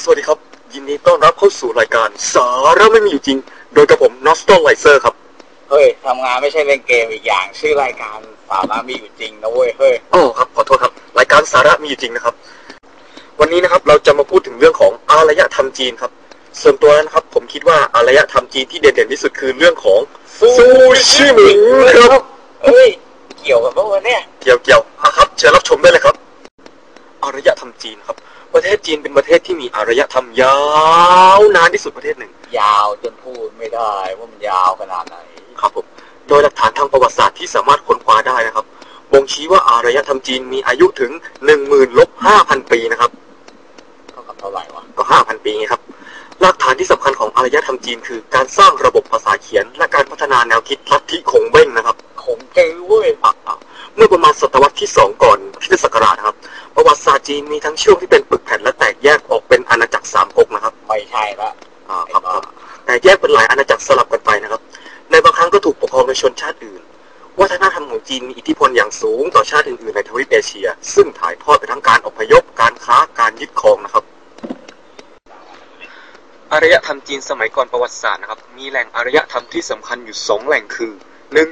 สวัสดีครับ ยินดีต้อนรับเข้าสู่รายการสาระไม่มีอยู่จริง โดยกับผมนอสโตไลเซอร์ครับ เฮ้ยทำงานไม่ใช่เล่นเกมอีกอย่าง ชื่อรายการสาระมีอยู่จริงนะเว้ยเฮ้ยอ๋อครับขอโทษครับ รายการสาระมีอยู่จริงนะครับ วันนี้นะครับเราจะมาพูดถึงเรื่องของอารยธรรมจีนครับ ส่วนตัวแล้วนะครับ ผมคิดว่าอารยธรรมจีนที่เด่นๆที่สุดคือเรื่องของซูชิหมิงครับเฮ้ยเกี่ยวกับพวกเนี่ยเกี่ยวเกี่ยวๆอะครับเชิญรับชมได้เลยครับ อารยธรรมจีนครับ ประเทศจีนเป็นประเทศที่มีอารยธรรมยาวนานที่สุดประเทศหนึ่ง ยาวจนพูดไม่ได้ว่ามันยาวขนาดไหน ครับผม โดยหลักฐานทางประวัติศาสตร์ที่สามารถค้นคว้าได้นะครับ บ่งชี้ว่าอารยธรรมจีนมีอายุถึง1 0,000ลบ5,000 ปีนะครับเท่ากับเท่าไหร่วะ ก็ 5,000 ปีไงครับ หลักฐานที่สำคัญของอารยธรรมจีน คือการสร้างระบบภาษาเขียน และการพัฒนาแนวคิดลัทธิคงเบ้งนะครับ คงจื้อเว้ยอะอะ เมื่อประมาณศตวรรษที่ 2 ก่อนคริสตศักราชนะครับประวัติศาสตร์จีนมีทั้งช่วงที่เป็นปึกแผ่นและแตกแยกออกเป็นอาณาจักรสามก๊กนะครับไม่ใช่ละอ่าครับครับแต่แยกเป็นหลายอาณาจักรสลับกันไปนะครับ ในบางครั้งก็ถูกปกครองโดยชนชาติอื่นวัฒนธรรมของจีนมีอิทธิพลอย่างสูงต่อชาติอื่นๆในทวีปเอเชีย ซึ่งถ่ายทอดไปทั้งการอพยพการค้าการยึดครองนะครับอารยธรรมจีนสมัยก่อนประวัติศาสตร์นะครับ มีแหล่งอารยธรรมที่สำคัญอยู่สองแหล่งคือหนึ่ง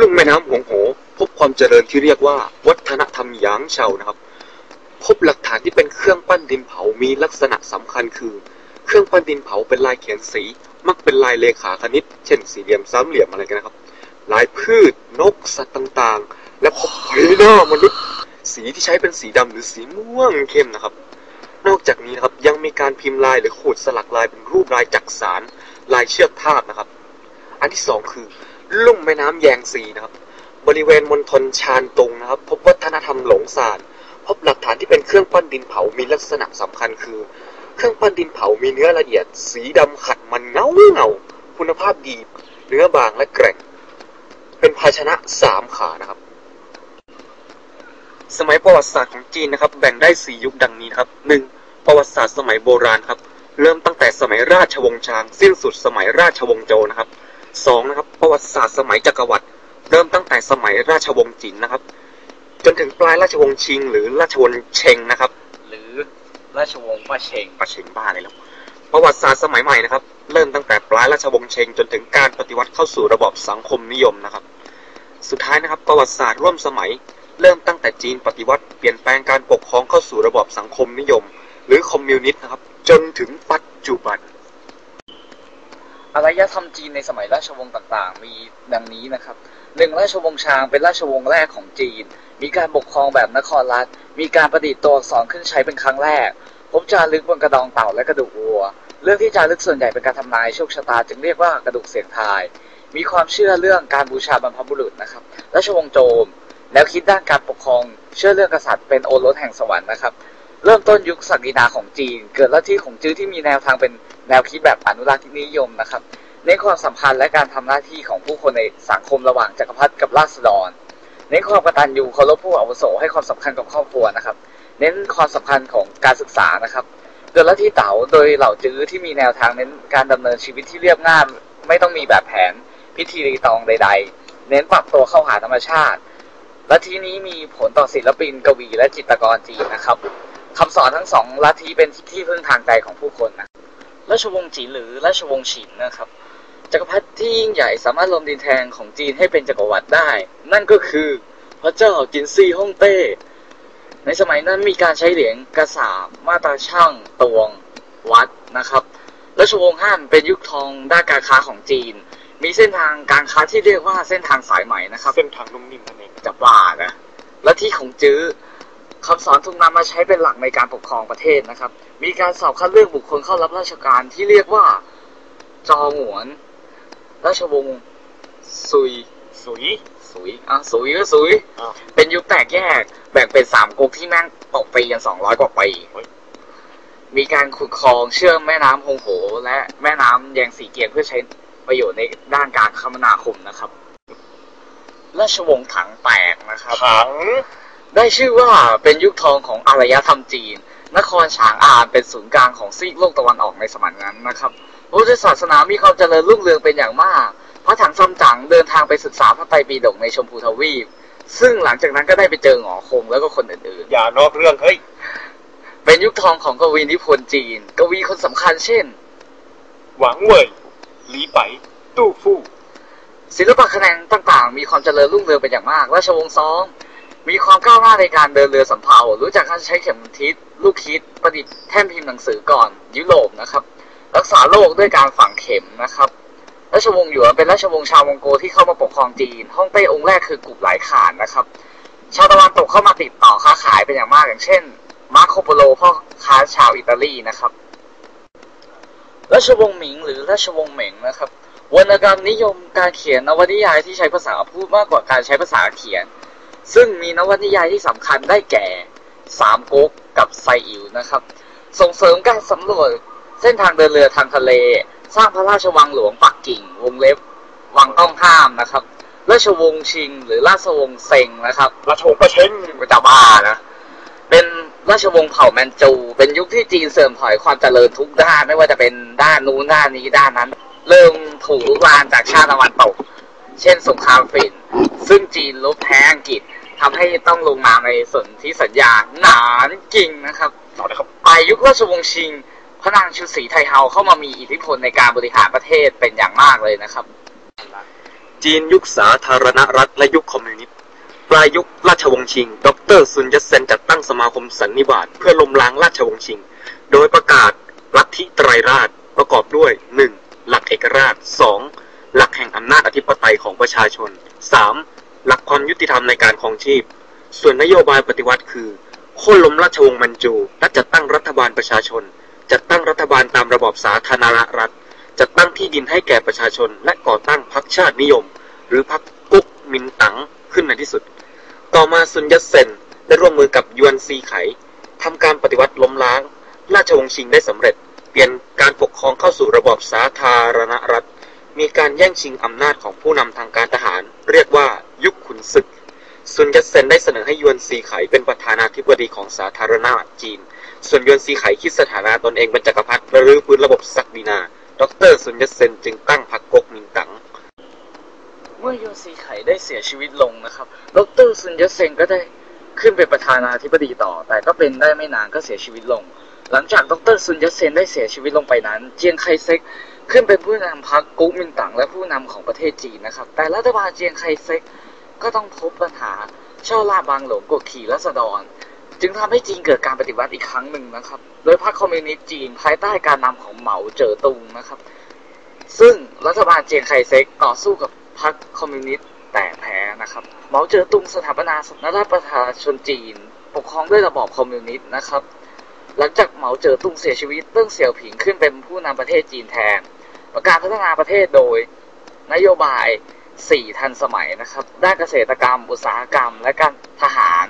ลุ่มแม่น้ำหวงโห พบความเจริญที่เรียกว่า วัฒนธรรมหยางเฉานะครับ พบหลักฐานที่เป็นเครื่องปั้นดินเผามีลักษณะสำคัญคือ เครื่องปั้นดินเผาเป็นลายเขียนสี มักเป็นลายเลขาคณิต เช่นสี่เหลี่ยมสามเหลี่ยมอะไรกันนะครับ ลายพืชนกสัตว์ต่างๆ และพบใบหน้ามนุษย์สีที่ใช้เป็นสีดำหรือสีม่วงเข้มนะครับ นอกจากนี้นะครับยังมีการพิมพ์ลายหรือขูดสลักลายเป็นรูปลายจักสารลายเชือกทาสนะครับ อันที่สองคือลุ่มแม่น้ำแยงซีนะครับ บริเวณมณฑลชานตุงนะครับ พบวัฒนธรรมหลงซานพบหลักฐานที่เป็นเครื่องปั้นดินเผามีลักษณะสำคัญคือ เครื่องปั้นดินเผามีเนื้อละเอียด สีดำขัดมันเงาเงาคุณภาพดี เนื้อบางและแกร่ง เป็นภาชนะสามขานะครับ สมัยประวัติศาสตร์ของจีนนะครับ แบ่งได้สี่ยุคดังนี้นครับหนึ่งประวัติศาสตร์สมัยโบราณครับ เริ่มตั้งแต่สมัยราชวงศ์ชาง สิ้นสุดสมัยราชวงศ์โจนะครับสองนะครับ ประวัติศาสตร์สมัยจักรวรรดิ เริ่มตั้งแต่สมัยราชวงศ์จินนะครับ จนถึงปลายราชวงศ์ชิง หรือราชวงศ์เชงนะครับ หรือราชวงศ์ป้าเชงปะเชงบ้าเลยแล้วประวัติศาสตร์สมัยใหม่นะครับ เริ่มตั้งแต่ปลายราชวงศ์เชง จนถึงการปฏิวัติเข้าสู่ระบอบสังคมนิยมนะครับ สุดท้ายนะครับ ประวัติศาสตร์ร่วมสมัย เริ่มตั้งแต่จีนปฏิวัติเปลี่ยนแปลงการปกครองเข้าสู่ระบอบสังคมนิยม หรือคอมมิวนิสต์นะครับ จนถึงปัจจุบันอารยธรรมจีนในสมัยราชวงศ์ต่างๆ มีดังนี้นะครับ หนึ่งราชวงศ์ชางเป็นราชวงศ์แรกของจีน มีการปกครองแบบนครรัฐ มีการประดิษฐ์ตัวอักษรขึ้นใช้เป็นครั้งแรก พบจารึกบนกระดองเต่าและกระดูกวัว เรื่องที่จารึกส่วนใหญ่เป็นการทำนายโชคชะตาจึงเรียกว่ากระดูกเสียงทาย มีความเชื่อเรื่องการบูชาบรรพบุรุษนะครับ ราชวงศ์โจม แล้วคิดด้านการปกครอง เชื่อเรื่องกษัตริย์เป็นโอรสแห่งสวรรค์นะครับ เริ่มต้นยุคศักดินาของจีน เกิดลัทธิของจื้อที่มีแนวทางเป็นแนวคิดแบบอนุรักษ์นิยมนะครับ เน้นความสัมพันธ์และการทำหน้าที่ของผู้คนในสังคมระหว่างจักรพรรดิกับราษฎร เน้นความกตัญญูเคารพผู้อาวุโสให้ความสำคัญกับครอบครัวนะครับ เน้นความสำคัญของการศึกษานะครับเกิดลัทธิเต๋าโดยเหล่าจื้อที่มีแนวทางเน้นการดำเนินชีวิตที่เรียบง่ายไม่ต้องมีแบบแผนพิธีรีตองใด ๆ เน้นปรับตัวเข้าหาธรรมชาติลัทธินี้มีผลต่อศิลปินกวีและจิตรกรจีนนะครับคำสอนทั้งสองลัทธิเป็นที่พึ่งทางใจของผู้คนนะราชวงศ์จีนหรือราชวงศ์ฉินนะครับ จักรพรรดิที่ยิ่งใหญ่สามารถรวมดินแทนของจีนให้เป็นจักรวรรดิได้ นั่นก็คือพระเจ้าจินซีฮ่องเต้ ในสมัยนั้นมีการใช้เหรียญกระสาบมาตราช่างตวงวัดนะครับราชวงศ์ฮั่นเป็นยุคทองด้านการค้าของจีน มีเส้นทางการค้าที่เรียกว่าเส้นทางสายไหมนะครับ เส้นทางนุ่มนิ่มนั่นเองจะบ้านะและที่ของจื้อคำสอนถูกนำมาใช้เป็นหลักในการปกครองประเทศนะครับ มีการสอบคัดเลือกบุคคลเข้ารับราชการที่เรียกว่าจอหงวน ราชวงศ์ซุยสุยซุยอะซุยก็ซุยอ้าวเป็นยุคแตกแยก แบ่งเป็นสามก๊กที่นั่งตกตีกันสองร้อยกว่าปีเฮ้ยมีการขุดคลองเชื่อมแม่น้ำฮงโห และแม่น้ำแยงสีเกียนเพื่อใช้ประโยชน์ในด้านการคมนาคมนะครับ ราชวงศ์ถังแตกนะครับ ถังได้ชื่อว่าเป็นยุคทองของอารยธรรมจีน นครฉางอานเป็นศูนย์กลางของซีกโลกตะวันออกในสมัยนั้นนะครับ พุทธศาสนามีความเจริญรุ่งเรืองเป็นอย่างมาก พระถังซัมจั๋งเดินทางไปศึกษาพระไตรปิฎกในชมพูทวีป ซึ่งหลังจากนั้นก็ได้ไปเจอหงอคงแล้วก็คนอื่นอย่านอกเรื่องเฮ้ยๆเป็นยุคทองของกวีนิพนธ์จีน กวีคนสำคัญเช่น หวังเว่ยหลีไปตู้ฟู่ศิลปะแขนงต่างๆ มีความเจริญรุ่งเรืองเป็นอย่างมาก ราชวงศ์ซอง มีความก้าวหน้าในการเดินเรือสำเภา รู้จักการใช้เข็มทิศลูกคิด ประดิษฐ์แท่นพิมพ์หนังสือก่อน ยุโรปนะครับ รักษาโรคด้วยการฝังเข็มนะครับราชวงศ์หยวนเป็นราชวงศ์ชาวมองโกที่เข้ามาปกครองจีนฮ่องเต้องค์แรกคือกุบหลายข่านนะครับ ชาวตะวันตกเข้ามาติดต่อค้าขายเป็นอย่างมากอย่างเช่น มาร์โคโปโลพ่อค้าชาวอิตาลีนะครับ ราชวงศ์หมิงหรือราชวงศ์เหม็งนะครับ วรรณกรรมนิยมการเขียนนวนิยายที่ใช้ภาษาพูดมากกว่าการใช้ภาษาเขียน ซึ่งมีนวนิยายที่สำคัญได้แก่สามก๊กกับไซอิ๋วนะครับ ส่งเสริมการสำรวจ เส้นทางเดินเรือทางทะเล สร้างพระราชวังหลวงปักกิ่ง วงเล็บ วังต้องห้ามนะครับ ราชวงศ์ชิง หรือราชวงศ์เซงนะครับ ราชวงศ์ประเชงจะบ้านะ เป็นราชวงศ์เผ่าแมนจู เป็นยุคที่จีนเสื่อมถอยความเจริญทุกด้าน ไม่ว่าจะเป็นด้านนู้นด้านนี้ด้านนั้น เริ่มถูกลุกลานจากชาติตะวันตก เช่นสงครามฝิ่น ซึ่งจีนลบแพ้อังกฤษทำให้ต้องลงนามในสนธิสัญญาหนานกิ่งนะครับต่อเลยครับปลายยุคราชวงศ์ชิง พระนางชุดสีไทเฮาเข้ามามีอิทธิพลในการบริหารประเทศเป็นอย่างมากเลยนะครับ จีนยุคสาธารณรัฐและยุคคอมมิวนิสต์ปลายยุคราชวงศ์ชิง ดรซุนยัตเซนจัดตั้งสมาคมสันนิบาตเพื่อล้มล้างราชวงศ์ชิง โดยประกาศลัทธิไตรราชประกอบด้วย 1. หลักเอกราช 2. หลักแห่งอำนาจอธิปไตยของประชาชน 3. หลักความยุติธรรมในการครองชีพ ส่วนนโยบายปฏิวัติคือโค่นล้มราชวงศ์มันจู และจัดตั้งรัฐบาลประชาชน จัดตั้งรัฐบาลตามระบอบสาธารณรัฐ จัดตั้งที่ดินให้แก่ประชาชน และก่อตั้งพรรคชาตินิยม หรือพรรคกุ๊กมินตั๋งขึ้นในที่สุด ต่อมาซุนยัตเซนได้ร่วมมือกับยวนซีไขทำการปฏิวัติล้มล้าง ราชวงศ์ชิงได้สำเร็จ เปลี่ยนการปกครองเข้าสู่ระบอบสาธารณรัฐ มีการแย่งชิงอำนาจของผู้นำทางการทหาร เรียกว่ายุคขุนศึกซุนยัตเซนได้เสนอให้ยวนซีไขเป็นประธานาธิบดีของสาธารณรัฐจีน ส่วนยวนซีไขคิดสถานะตนเองเป็นจักรพรรดิและรื้อฟื้นระบบศักดินา ดรซุนยัตเซนจึงตั้งพรรคก๊กมินตั๋งเมื่อโยซีไขได้เสียชีวิตลงนะครับ ดรซุนยัตเซงก็ได้ขึ้นเป็นประธานาธิบดีต่อ แต่ก็เป็นได้ไม่นานก็เสียชีวิตลง หลังจากดรซุนยัตเซนได้เสียชีวิตลงไปนั้น เจียงไคเซ็กขึ้นเป็นผู้นำพรรคก๊กมินตั๋งและผู้นำของประเทศจีนนะครับ แต่รัฐบาลเจียงไคเซ็กก็ต้องพบปัญหาช่อลาบบางหลงกดขี่รัษฎร จึงทำให้จีนเกิดการปฏิวัติอีกครั้งหนึ่งนะครับ โดยพรรคคอมมิวนิสต์จีนภายใต้การนำของเหมาเจ๋อตุงนะครับ ซึ่งรัฐบาลเจียงไคเซ็กต่อสู้กับพรรคคอมมิวนิสต์แต่แพ้นะครับ เหมาเจ๋อตุงสถาปนาสาธารณรัฐประชาชนจีน ปกครองด้วยระบอบคอมมิวนิสต์นะครับ หลังจากเหมาเจ๋อตุงเสียชีวิตเติ้งเสี่ยวผิงขึ้นเป็นผู้นำประเทศจีนแทน ประกาศพัฒนาประเทศโดย นโยบาย 4 ทันสมัยนะครับ ด้านเกษตรกรรม อุตสาหกรรม และการทหาร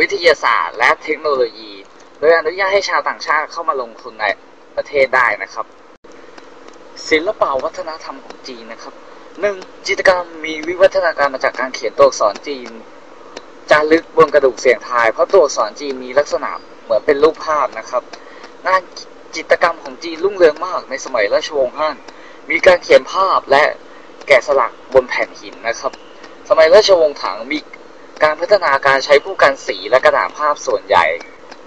วิทยาศาสตร์และเทคโนโลยี โดยอนุญาตให้ชาวต่างชาติเข้ามาลงทุนในประเทศได้นะครับ ศิลปวัฒนธรรมของจีนนะครับหนึ่งจิตรกรรมมีวิวัฒนาการมาจากการเขียนตัวอักษรจีนจารึกบนกระดูกเสียงทาย เพราะตัวอักษรจีนมีลักษณะเหมือนเป็นรูปภาพนะครับ งานจิตรกรรมของจีนรุ่งเรืองมากในสมัยราชวงศ์ฮั่นมีการเขียนภาพและแกะสลักบนแผ่นหินนะครับ สมัยราชวงศ์ถังมี การพัฒนาการใช้ผู้กันสีและกระดาษภาพส่วนใหญ่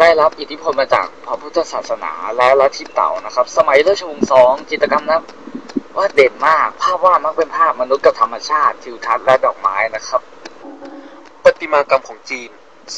ได้รับอิทธิพลมาจากพระพุทธศาสนาและลัทธิเต่านะครับ สมัยราชวงศ์ซองจิตรกรรมนะว่าเด่นมาก ภาพวาดมักเป็นภาพมนุษย์กับธรรมชาติทิวทัศน์และดอกไม้นะครับ ประติมากรรมของจีน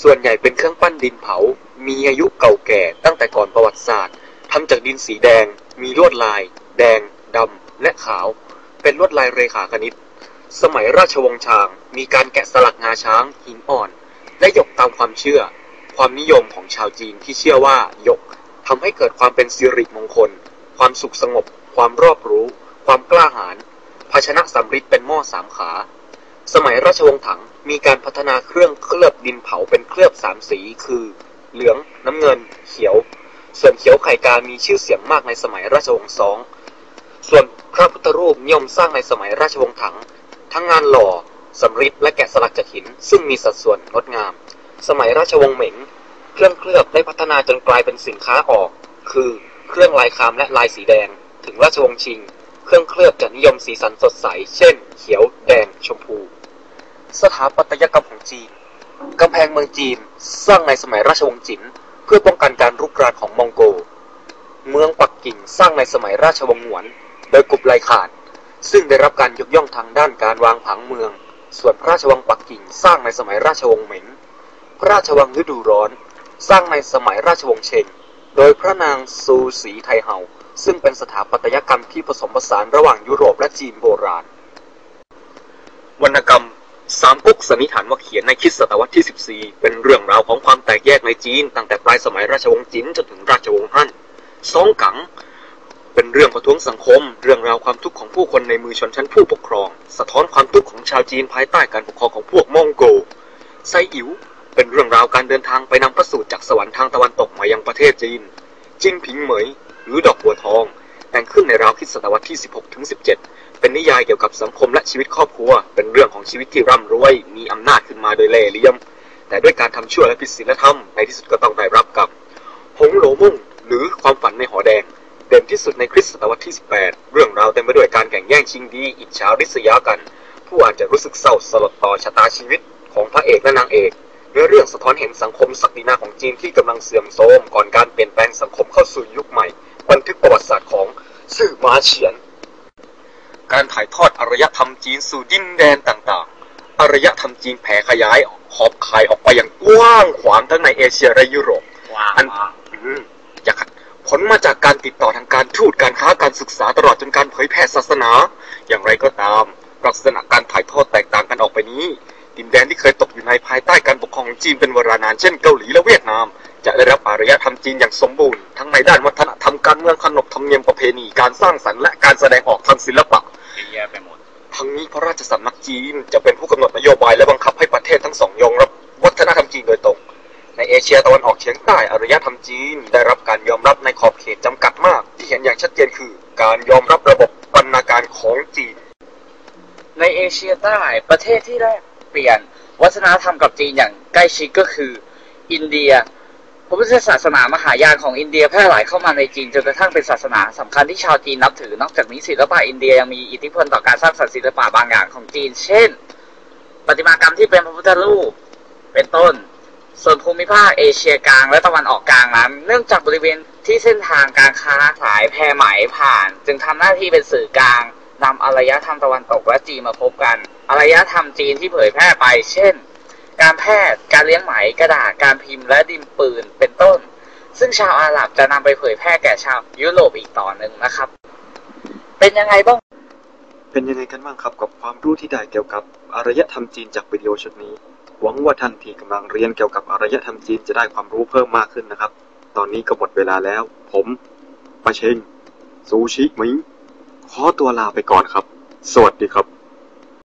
ส่วนใหญ่เป็นเครื่องปั้นดินเผา มีอายุเก่าแก่ตั้งแต่ก่อนประวัติศาสตร์ทำจากดินสีแดง มีลวดลาย แดงดำและขาว เป็นลวดลายเรขาคณิต สมัยราชวงศ์ชาง มีการแกะสลักงาช้างหินอ่อน และหยกตามความเชื่อ ความนิยมของชาวจีนที่เชื่อว่าหยกทำให้เกิดความเป็นสิริมงคล ความสุขสงบ ความรอบรู้ ความกล้าหาญภาชนะสำริดเป็นหม้อสามขา สมัยราชวงศ์ถังมีการพัฒนาเครื่องเคลือบดินเผาเป็นเคลือบสามสี คือ เหลือง น้ำเงิน เขียว ส่วนเขียวไข่กามีชื่อเสียงมากในสมัยราชวงศ์ซองส่วนพระพุทธรูปนิยมสร้างในสมัยราชวงศ์ถัง ทั้งงานหล่อ สำริดและแกะสลักจากหิน ซึ่งมีสัดส่วนงดงาม สมัยราชวงศ์เหม็ง เครื่องเคลือบได้พัฒนาจนกลายเป็นสินค้าออก คือเครื่องลายคามและลายสีแดง ถึงราชวงศ์ชิง เครื่องเคลือบจะนิยมสีสันสดใส เช่น เขียว แดง ชมพู สถาปัตยกรรมของจีนกำแพงเมืองจีนสร้างในสมัยราชวงศ์จิน เพื่อป้องกันการรุกรานของมองโก เมืองปักกิ่งสร้างในสมัยราชวงศ์หวน โดยกุบไลขานซึ่งได้รับการยกย่องทางด้านการวางผังเมือง ส่วนพระราชวังปักกิ่งสร้างในสมัยราชวงศ์เหม็งพระราชวังฤดูร้อน สร้างในสมัยราชวงศ์เชง โดยพระนางซูสีไทเฮา ซึ่งเป็นสถาปัตยกรรมที่ผสมผสานระหว่างยุโรปและจีนโบราณ วรรณกรรมสามก๊กสันนิษฐานว่าเขียนในคิสตศตวรรษที่ 14 เป็นเรื่องราวของความแตกแยกในจีน ตั้งแต่ปลายสมัยราชวงศ์จินจนถึงราชวงศ์ฮั่นซองกัง เป็นเรื่องประท้วงสังคม เรื่องราวความทุกข์ของผู้คนในมือชนชั้นผู้ปกครอง สะท้อนความทุกข์ของชาวจีนภายใต้การปกครองของพวกมองโกไซอิ๋วเป็นเรื่องราวการเดินทางไปนำพระสูตรจากสวรรค์ทางตะวันตกมายังประเทศจีน จินผิงเหมย หรือดอกบัวทอง แต่งขึ้นในราวคริสตศตวรรษที่ 16ถึง17 เป็นนิยายเกี่ยวกับสังคมและชีวิตครอบครัว เป็นเรื่องของชีวิตที่ร่ำรวย มีอำนาจขึ้นมาโดยเล่ห์เหลี่ยม แต่ด้วยการทำชั่วและผิดศีลธรรมในที่สุดก็ต้องได้รับกับหงโหลมุ่งหรือความฝันในหอแดง เด่นที่สุดในคริสตศตวรรษที่ 18 เรื่องราวเต็มไปด้วยการแข่งแย่งชิงดี อิจฉาริษยากัน ผู้อาจจะรู้สึกเศร้าสลดต่อชะตาชีวิตของพระเอกและนางเอกเนื้อเรื่องสะท้อนเห็นสังคมศักดินาของจีนที่กำลังเสื่อมโทรมก่อนการเปลี่ยนแปลงสังคมเข้าสู่ยุคใหม่ บันทึกประวัติศาสตร์ของซื่อมาเฉียน การถ่ายทอดอารยธรรมจีนสู่ดินแดนต่างๆ อารยธรรมจีนแผ่ขยายขอบข่ายออกไปอย่างกว้างขวางทั้งในเอเชียและยุโรปว้าวอันอืมอย่าขัดผลมาจากการติดต่อ ทางการทูตการค้าการศึกษาตลอดจนการเผยแผ่ศาสนา อย่างไรก็ตาม ลักษณะการถ่ายทอดแตกต่างกันออกไปนี้ ดินแดนที่เคยตกอยู่ในภายใต้การปกครองของจีนเป็นเวลานานเช่นเกาหลีและเวียดนาม จะได้รับอารยธรรมจีนอย่างสมบูรณ์ทั้งในด้านวัฒนธรรมการเมืองขนบธรรมเนียมประเพณีการสร้างสรรค์และการแสดงออกทางศิลปะเยอะไปหมดทั้งนี้พระราชสำนักจีนจะเป็นผู้กำหนดนโยบายและบังคับให้ประเทศทั้งสองยอมรับวัฒนธรรมจีนโดยตรง ในเอเชียตะวันออกเฉียงใต้อารยธรรมจีนได้รับการยอมรับในขอบ อย่างชัดเจนคือการยอมรับระบบบรรณาการของจีน ในเอเชียใต้ประเทศที่แรกเปลี่ยนวัฒนธรรมกับจีนอย่างใกล้ชิดก็คืออินเดียพระพุทธศาสนามหายานของอินเดียแพร่หลายเข้ามาในจีนจนกระทั่งเป็นศาสนาสำคัญที่ชาวจีนนับถือนอกจากนี้ศิลปะอินเดียยังมีอิทธิพลต่อการสร้างสรรค์ศิลปะบางอย่างของจีน เช่น ประติมากรรมที่เป็นพระพุทธรูปเป็นต้น ส่วนภูมิภาคเอเชียกลางและตะวันออกกลางนั้นเนื่องจากบริเวณ ที่เส้นทางการค้าขายแพไหมผ่าน จึงทำหน้าที่เป็นสื่อกลางนำอารยธรรมตะวันตกและจีนมาพบกันอารยธรรมจีนที่เผยแพร่ไป เช่น การแพทย์การเลี้ยงไหมกระดาษการพิมพ์และดินปืนเป็นต้น ซึ่งชาวอาหรับจะนำไปเผยแพร่แก่ชาวยุโรปอีกต่อหนึ่งนะครับ เป็นยังไงบ้างเป็นยังไงกันบ้างครับกับความรู้ที่ได้เกี่ยวกับอารยธรรมจีนจากวิดีโอชุดนี้ หวังว่าท่านที่กำลังเรียนเกี่ยวกับอารยธรรมจีนจะได้ความรู้เพิ่มมากขึ้นนะครับ ตอนนี้ก็หมดเวลาแล้ว ผมปะเชงซูชิมิงขอตัวลาไปก่อนครับ สวัสดีครับ